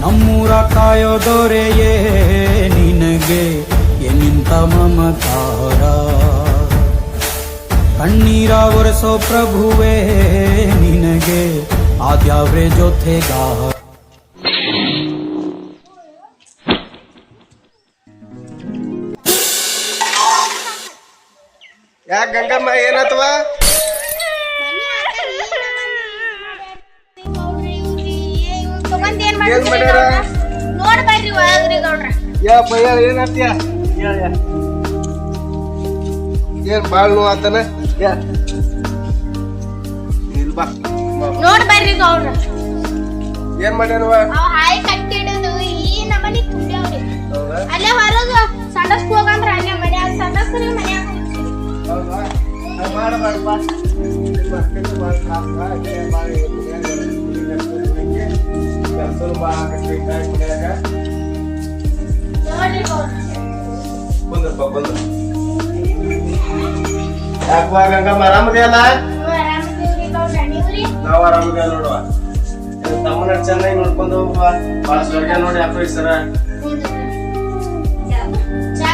ನಮ್ಮೂರ ಕಾಯೋ ದೊರೆಯೇ ನಿನಗೆ ಎನ್ನಿಂತ ಮಮಕಾರ ಕಣ್ಣೀರ ಒರೆಸೋ ಪ್ರಭುವೇ ನಿನಗೆ ಆದ್ಯಾವ್ರೆ ಜೊತೆಗಾರ? ಯಾಕೆ ಗಂಗಮ್ಮ ಏನಾತವ ಏನ್ ಮಾಡ್ಯಾರ? ನೋಡ್ ಬರ್ರಿ ಒಳಗ್ರಿ ಗೌಡ್ರ ಯಾ ಬಯ್ಯ ಏನಾತ್ಯ ಏನ್ ಬಾಳ್ ನೋವು ಆತನ ಯಾ ಇಲ್ ಬಾ ಬಾ. ನೋಡ್ ಬರ್ರಿ ಗೌಡ್ರ ಏನ್ ಮಾಡ್ಯಾನವ ಅವ್ ಹಾಯಿ ಕಟ್ಟಿಡೋದು ಈ ನಮನಿ ತುಂಬ್ಯಾವ್ರಿ ಅಲ್ಲೇ ಹೊರಗ ಸಂಡಸ್ಕ್ ಹೋಗಂದ್ರ ಅಲ್ಲೇ ಮನ್ಯಾಗ ಸಂಡಸ್ಕ್ರಿ ಮನ್ಯಾಗ ಹೋಗ್ತೀರಿ. ಹೌದಾ? ಆ, ಮಾಡ ಮಾಡ ಬಾ. ಬಾ ಬಂದ್ರಪ್ಪ ಬಂದ್ರು ಯಾಕವಾ ನೀವು ನಾವ್ ನೋಡುವ. ತಮ್ಮನ ಚೆನ್ನಾಗಿ ನೋಡ್ಕೊಂಡು ಹೋಗುವ. ಭಾಳ ಸ್ವರ್ಗ ನೋಡಿ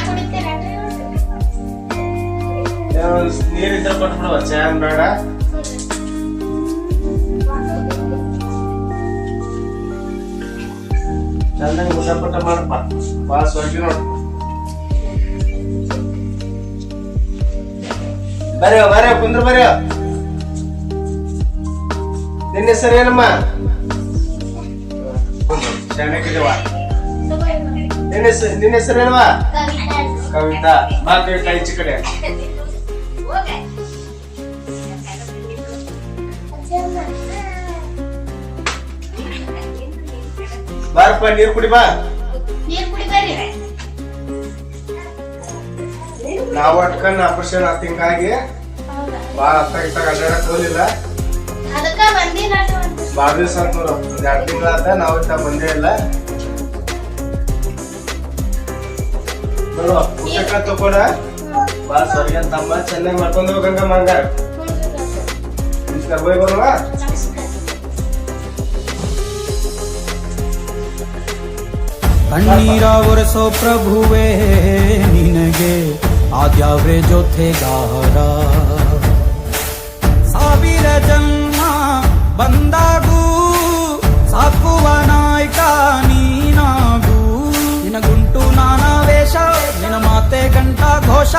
ಕುಡಿತೀರೇನ್ರಿ ನೀರಿದ್ರೆ ಕೊಟ್ಬಿಡುವ. ಚಾ ಬೇಡ. ಚೆನ್ನಾಗಿ ಊಟ ಪಟ ಮಾಡಪ್ಪ. ಭಾಳ ಸ್ವರ್ಗ ನೋಡು. ಬರ್ರಿ ಬರ್ರಿ ಕುಂದ್ರ ಬರ್ರಿ ನಿನ್ನ ಹೆಸರು ಏನಮ್ಮ? ಚೆನ್ನಾಗಿದೀವ ನಿನ್ನ ಹೆಸರು ನಿನ್ನ ಹೆಸರು ಏನವಾ? ಕವಿತಾ. ಬಾ ಕವಿತಾ ಈಚೆ ಕಡೆ. ಬಾರಪ್ಪ ನೀರ್ ಕುಡಿ ಬಾ. ನೀರ್ ನಾವು ಅಟ್ಕೊಂಡ್ ಆಪರೇಷನ್ ಆತ್ ಹಿಂಗಾಗಿ ಬಾಳ ಹತ್ತ ಇತ್ತಾಗ ಅಡ್ಡಾಡಕ್ ಒಂದು. ಬಾಳ ದಿವಸ ಆತ್ ನೋಡು ಒಂದ್ ಎರಡ್ ತಿಂಗಳಾದ ನಾವು ಇತ್ತ ಬಂದೇ ಇಲ್ಲ. ನೋಡು ಊಟಕ್ಕ ತಕೊಡ? ಬಾಳ ಸ್ವರ್ಗ ತಮ್ಮ ಚೆನ್ನಾಗಿ ಮಾಡ್ಕೊಂಡು ಹೋಗಂಗ ಮಂಗ. ನಮಸ್ಕಾರ ಹೋಗಿ ಬರುವ ಕಣ್ಣೀರ ಒರೆಸೋ ಪ್ರಭುವೇ ನಿನಗೆ ಆದ್ಯಾವ್ರೆ ಜೊತೆಗಾರ. ಸಾವಿರ ಜನ್ಮ ಬಂದಾಗೂ ಸಾಕುವ ನಾಯ್ಕ ನೀನಾಗೂ. ನಿನಗುಂಟು ನಾನಾ ವೇಷ ನಿನ ಮಾತೆ ಗಂಟ ಘೋಷ.